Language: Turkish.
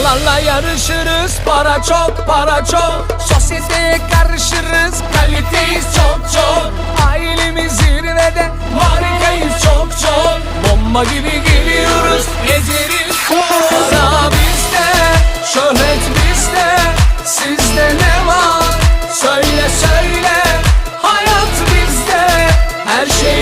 Yalanla yarışırız para çok para çok. Sosyeteye karışırız kaliteyiz çok çok. Ailemiz zirvede marikayız çok çok. Bomba gibi geliyoruz ezeriz. Para bizde şöhret bizde. Sizde ne var? Söyle söyle. Hayat bizde. Her şey